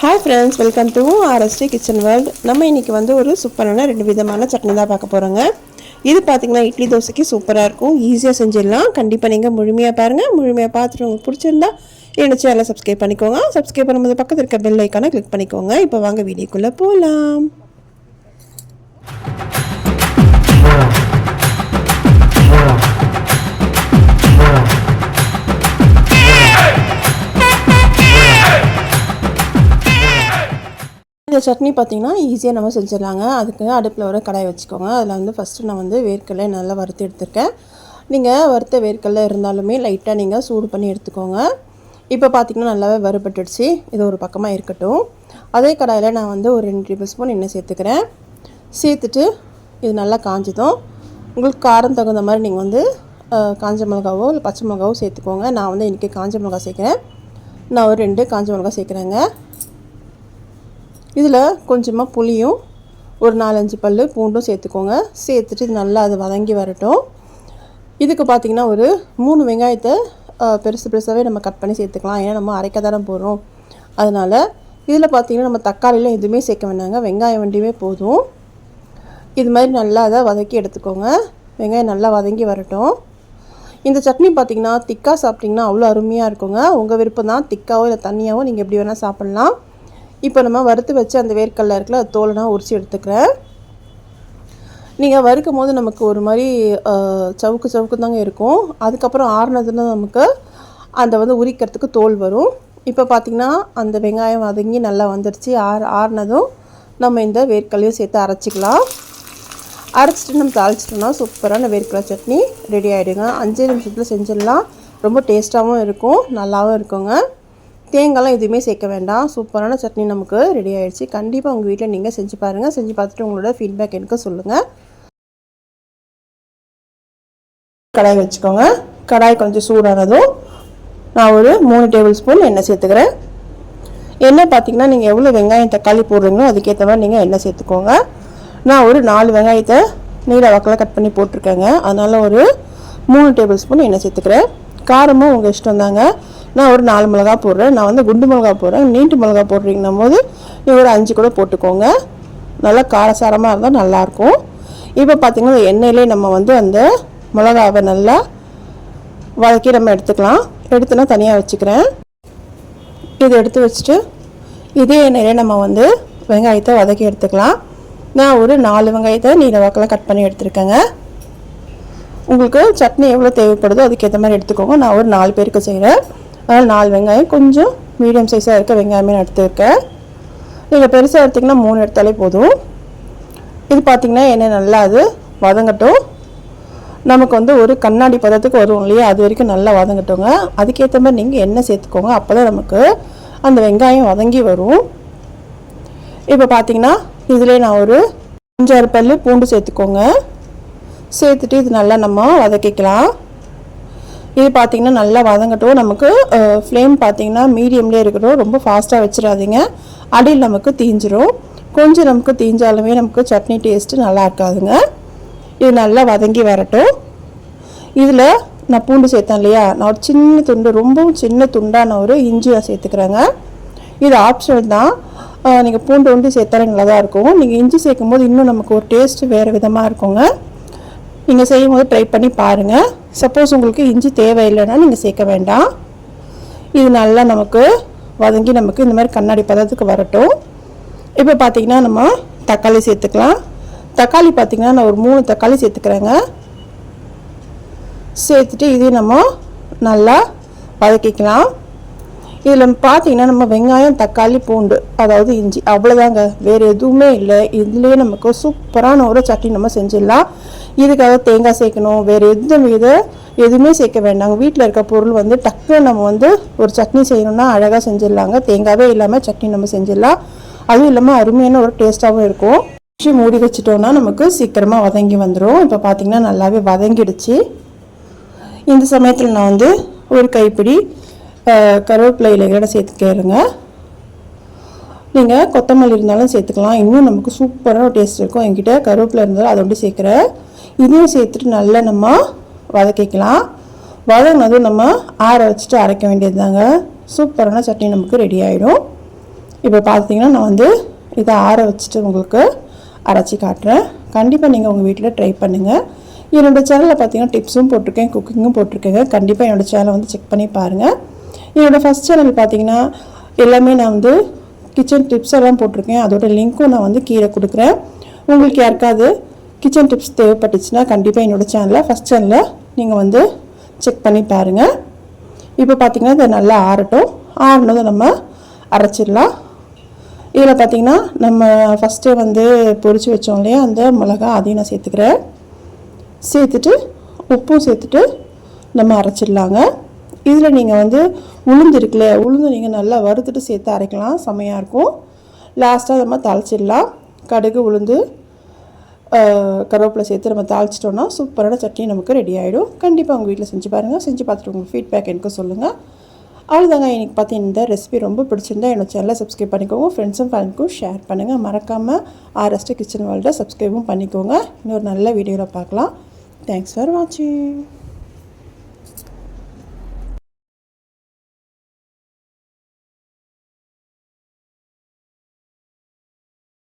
Hi friends welcome to RST kitchen world நம்ம இன்றைக்கி வந்து ஒரு சூப்பரான ரெண்டு விதமான சட்னி தான் பார்க்க போகிறோங்க இது பார்த்திங்கன்னா இட்லி தோசைக்கு சூப்பராக இருக்கும். ஈஸியாக செஞ்சிடலாம். கண்டிப்பாக நீங்கள் முழுமையாக பாருங்கள் முழுமையாக பார்த்துட்டு உங்களுக்கு பிடிச்சிருந்தா என்னோட சேனலை சப்ஸ்கிரைப் பண்ணிக்கோங்க. சப்ஸ்கிரைப் பண்ணும்போது பக்கத்தில் இருக்க பெல் ஐக்கானை கிளிக் பண்ணிக்கோங்க. இப்போ வாங்க வீடியோக்குள்ளே போகலாம் இந்த சட்னி பார்த்திங்கன்னா ஈஸியாக நம்ம செஞ்சிடலாங்க. அதுக்கு அடுப்பில் ஒரு கடாய் வச்சுக்கோங்க. அதில் வந்து ஃபஸ்ட்டு நான் வந்து வேர்க்கடலை நல்லா வறுத்து எடுத்திருக்கேன். நீங்கள் வறுத்த வேர்க்கடலை இருந்தாலுமே லைட்டாக நீங்கள் சூடு பண்ணி எடுத்துக்கோங்க. இப்போ பார்த்திங்கன்னா நல்லாவே வறுபட்டுடுச்சு. இது ஒரு பக்கமாக இருக்கட்டும். அதே கடாயில் நான் வந்து ஒரு ரெண்டு டேபிள் ஸ்பூன் எண்ணெய் சேர்த்துக்கிறேன். சேர்த்துட்டு இது நல்லா காஞ்சதும் உங்களுக்கு காரம் தகுந்த மாதிரி நீங்கள் வந்து காஞ்ச மிளகாவோ இல்லை பச்சை மிளகாவோ சேர்த்துக்கோங்க. நான் வந்து இன்றைக்கி காஞ்ச மிளகா சேர்க்குறேன். நான் ஒரு ரெண்டு காஞ்ச மிளகா சேர்க்குறேங்க. இதில் கொஞ்சமாக புளியும் ஒரு நாலஞ்சு பல் பூண்டும் சேர்த்துக்கோங்க. சேர்த்துட்டு இது நல்லா அது வதங்கி வரட்டும். இதுக்கு பார்த்திங்கன்னா ஒரு மூணு வெங்காயத்தை பெருசு பெருசாகவே நம்ம கட் பண்ணி சேர்த்துக்கலாம். ஏன்னா நம்ம அரைக்க தானே போடுறோம். அதனால் இதில் பார்த்திங்கன்னா நம்ம தக்காளிலாம் எதுவுமே சேர்க்க வேண்டாங்க வெங்காயம் வண்டியுமே போதும். இது மாதிரி நல்லா அதை வதக்கி எடுத்துக்கோங்க. வெங்காயம் நல்லா வதங்கி வரட்டும். இந்த சட்னி பார்த்திங்கன்னா திக்காக சாப்பிட்டிங்கன்னா அவ்வளோ அருமையாக இருக்குங்க. உங்கள் விருப்பம் தான் திக்காவோ இல்லை தண்ணியாவோ நீங்கள் எப்படி வேணால் சாப்பிட்லாம். இப்போ நம்ம வறுத்து வச்சு அந்த வேர்க்கல்ல இருக்குல்ல தோலை நான் உரிச்சு எடுத்துக்கிறேன். நீங்கள் வறுக்கும் போது நமக்கு ஒரு மாதிரி சவுக்கு சவுக்கு தாங்க இருக்கும். அதுக்கப்புறம் ஆறுனதுன்னா நமக்கு அந்த வந்து உரிக்கிறதுக்கு தோல் வரும். இப்போ பார்த்திங்கன்னா அந்த வெங்காயம் வதங்கி நல்லா வந்துடுச்சு ஆறு ஆறுனதும் நம்ம இந்த வேர்க்கடலையும் சேர்த்து அரைச்சிக்கலாம். அரைச்சிட்டு நம்ம தாளிச்சிட்டோம்னா சூப்பரான வேர்க்கடலை சட்னி ரெடி ஆகிடுங்க அஞ்சே நிமிஷத்தில் செஞ்சிடலாம். ரொம்ப டேஸ்ட்டாகவும் இருக்கும் நல்லாவும் இருக்குங்க. தேங்காய்லாம் எதுவுமே சேர்க்க வேண்டாம். சூப்பரான சட்னி நமக்கு ரெடி ஆகிடுச்சு கண்டிப்பாக உங்கள் வீட்டில் நீங்கள் செஞ்சு பாருங்கள் செஞ்சு பார்த்துட்டு உங்களோட ஃபீட்பேக் எனக்கு சொல்லுங்கள் கடாய் வச்சுக்கோங்க. கடாய் கொஞ்சம் சூடானதும் நான் ஒரு மூணு டேபிள் ஸ்பூன் எண்ணெய் சேர்த்துக்கிறேன். எண்ணெய் பார்த்தீங்கன்னா நீங்கள் எவ்வளோ வெங்காயம் தக்காளி போடுறீங்களோ அதுக்கேற்ற மாதிரி நீங்கள் எண்ணெய் சேர்த்துக்கோங்க. நான் ஒரு நாலு வெங்காயத்தை நீல வாக்கில் கட் பண்ணி போட்டிருக்கேங்க. அதனால் ஒரு மூணு டேபிள் ஸ்பூன் எண்ணெய் சேர்த்துக்கிறேன். காரமும் உங்கள் இஷ்டம் தாங்க. நான் ஒரு நாலு மிளகா போடுறேன். நான் வந்து குண்டு மிளகா போடுறேன். நீட்டு மிளகா போடுறீங்கன்னும் போது நீங்கள் ஒரு அஞ்சு கூட போட்டுக்கோங்க. நல்லா காரசாரமாக இருந்தால் நல்லாயிருக்கும். இப்போ பார்த்தீங்கன்னா எண்ணெயிலே நம்ம வந்து அந்த மிளகாவை நல்லா வதக்கி நம்ம எடுத்துக்கலாம். எடுத்து நான் தனியாக வச்சுக்கிறேன். இதை எடுத்து வச்சுட்டு இதே எண்ணெயிலே நம்ம வந்து வெங்காயத்தை வதக்கி எடுத்துக்கலாம். நான் ஒரு நாலு வெங்காயத்தை நீல வாக்கில் கட் பண்ணி எடுத்துருக்கேங்க. உங்களுக்கு சட்னி எவ்வளோ தேவைப்படுதோ அதுக்கேற்ற மாதிரி எடுத்துக்கோங்க. நான் ஒரு நாலு பேருக்கு செய்கிறேன் அதனால் நாலு வெங்காயம் கொஞ்சம் மீடியம் சைஸாக இருக்க வெங்காயமே நான் எடுத்துருக்கேன். நீங்கள் பெருசாக எடுத்திங்கன்னா மூணு எடுத்தாலே போதும். இது பார்த்திங்கன்னா எண்ணெய் நல்லா அது வதங்கட்டும். நமக்கு வந்து ஒரு கண்ணாடி பதத்துக்கு வரும் இல்லையா? அது வரைக்கும் நல்லா வதங்கட்டுங்க. அதுக்கேற்ற மாதிரி நீங்கள் எண்ணெய் சேர்த்துக்கோங்க. அப்போ தான் நமக்கு அந்த வெங்காயம் வதங்கி வரும். இப்போ பார்த்தீங்கன்னா இதிலே நான் ஒரு அஞ்சாறு பல்லு பூண்டு சேர்த்துக்கோங்க. சேர்த்துட்டு இது நல்லா நம்ம வதக்கிக்கலாம். இது பார்த்திங்கன்னா நல்லா வதங்கட்டும். நமக்கு ஃப்ளேம் பார்த்தீங்கன்னா மீடியம்லேயே இருக்கட்டும். ரொம்ப ஃபாஸ்ட்டாக வச்சிடாதீங்க. அடியில் நமக்கு தீஞ்சிரும். கொஞ்சம் நமக்கு தீஞ்சாலுமே நமக்கு சட்னி டேஸ்ட்டு நல்லா இருக்காதுங்க. இது நல்லா வதங்கி வரட்டும். இதில் நான் பூண்டு சேர்த்தேன் இல்லையா? நான் ஒரு சின்ன துண்டு ரொம்பவும் சின்ன துண்டான ஒரு இஞ்சி நான் சேர்த்துக்கிறேங்க. இது ஆப்ஷனல் தான். நீங்கள் பூண்டு வந்து சேர்த்தாலும் நல்லா தான் இருக்கும். நீங்கள் இஞ்சி சேர்க்கும் போது இன்னும் நமக்கு ஒரு டேஸ்ட்டு வேறு விதமாக இருக்குங்க. நீங்கள் செய்யும் போது ட்ரை பண்ணி பாருங்கள் சப்போஸ் உங்களுக்கு இஞ்சி தேவையில்லைன்னா நீங்கள் சேர்க்க வேண்டாம். இது நல்லா நமக்கு வதங்கி நமக்கு இந்த மாதிரி கண்ணாடி பதத்துக்கு வரட்டும். இப்போ பார்த்தீங்கன்னா நம்ம தக்காளி சேர்த்துக்கலாம். தக்காளி பார்த்தீங்கன்னா நான் ஒரு மூணு தக்காளி சேர்த்துக்கிறேங்க. சேர்த்துட்டு இதையும் நம்ம நல்லா வதக்கிக்கலாம். இதில் பார்த்தீங்கன்னா நம்ம வெங்காயம் தக்காளி பூண்டு அதாவது இஞ்சி அவ்வளோதாங்க வேறு எதுவுமே இல்லை. இதுலேயே நமக்கு சூப்பரான ஒரு சட்னி நம்ம செஞ்சிடலாம். இதுக்காக தேங்காய் சேர்க்கணும். வேறு எந்த வித எதுவுமே சேர்க்க வேண்டாங்க. வீட்டில் இருக்க பொருள் வந்து டக்குன்னு நம்ம வந்து ஒரு சட்னி செய்யணும்னா அழகாக செஞ்சிடலாங்க. தேங்காவே இல்லாமல் சட்னி நம்ம செஞ்சிடலாம். அதுவும் இல்லாமல் அருமையான ஒரு டேஸ்ட்டாகவும் இருக்கும். வச்சு மூடி வச்சிட்டோம்னா நமக்கு சீக்கிரமாக வதங்கி வந்துடும் இப்போ பார்த்திங்கன்னா நல்லாவே வதங்கிடுச்சு. இந்த சமயத்தில் நான் வந்து ஒரு கைப்பிடி கருவேப்பிலை இலைகளோட சேர்த்துக்கிறங்க நீங்கள் கொத்தமல்லி இருந்தாலும் சேர்த்துக்கலாம். இன்னும் நமக்கு சூப்பரான டேஸ்ட் இருக்கும். என்கிட்ட கருவேப்பிலை இருந்தாலும் அதை வந்து சேர்க்குறேன். இதையும் சேர்த்துட்டு நல்லா நம்ம வதக்கிக்கலாம். வதங்கினதும் நம்ம ஆற வச்சுட்டு அரைக்க வேண்டியது தாங்க சூப்பரான சட்னி நமக்கு ரெடி ஆகிடும் இப்போ பார்த்தீங்கன்னா நான் வந்து இதை ஆற வச்சுட்டு உங்களுக்கு அரைச்சி காட்டுறேன். கண்டிப்பாக நீங்கள் உங்கள் வீட்டில் ட்ரை பண்ணுங்கள் என்னோடய சேனலில் பார்த்தீங்கன்னா டிப்ஸும் போட்டிருக்கேன் குக்கிங்கும் போட்டிருக்கேங்க. கண்டிப்பாக என்னோடய சேனலை வந்து செக் பண்ணி பாருங்கள் என்னோடய ஃபஸ்ட் சேனல் பார்த்தீங்கன்னா எல்லாமே நான் வந்து கிச்சன் டிப்ஸ் எல்லாம் போட்டிருக்கேன். அதோட லிங்க்கும் நான் வந்து கீழே கொடுக்குறேன். உங்களுக்கு யாருக்காவது கிச்சன் டிப்ஸ் தேவைப்பட்டுச்சுன்னா கண்டிப்பாக என்னோடய சேனலில் ஃபஸ்ட் சேனலில் நீங்கள் வந்து செக் பண்ணி பாருங்கள் இப்போ பார்த்தீங்கன்னா இதை நல்லா ஆறட்டும். ஆறினதை நம்ம அரைச்சிடலாம். இதில் பார்த்தீங்கன்னா நம்ம ஃபஸ்ட்டு வந்து பொறிச்சு வச்சோம் இல்லையா அந்த மிளகா அதையும் நான் சேர்த்துக்கிறேன். சேர்த்துட்டு உப்பும் சேர்த்துட்டு நம்ம அரைச்சிடலாங்க. இதில் நீங்கள் வந்து உளுந்து இருக்குல்ல உளுந்து நீங்கள் நல்லா வறுத்துட்டு சேர்த்து அரைக்கலாம் செம்மையாக இருக்கும். லாஸ்ட்டாக நம்ம தாளிச்சிடலாம். கடுகு உளுந்து கருவேப்பிலை சேர்த்து நம்ம தாளிச்சிட்டோன்னா சூப்பரான சட்னி நமக்கு ரெடி ஆகிடும் கண்டிப்பாக உங்கள் வீட்டில் செஞ்சு பாருங்கள் செஞ்சு பார்த்துட்டு உங்கள் ஃபீட்பேக் எனக்கு சொல்லுங்கள் அவ்வளோதாங்க எனக்கு பார்த்து இந்த ரெசிபி ரொம்ப பிடிச்சிருந்தா என்னோட சேனலை சப்ஸ்கிரைப் பண்ணிக்கோங்க. ஃப்ரெண்ட்ஸும் ஃபேனுக்கும் ஷேர் பண்ணுங்கள் மறக்காமல் ஆர்எஸ்டி கிச்சன் வேர்ல்டை சப்ஸ்கிரைபும் பண்ணிக்கோங்க. இன்னொரு நல்ல வீடியோவில் பார்க்கலாம். தேங்க்ஸ் ஃபார் வாட்சிங்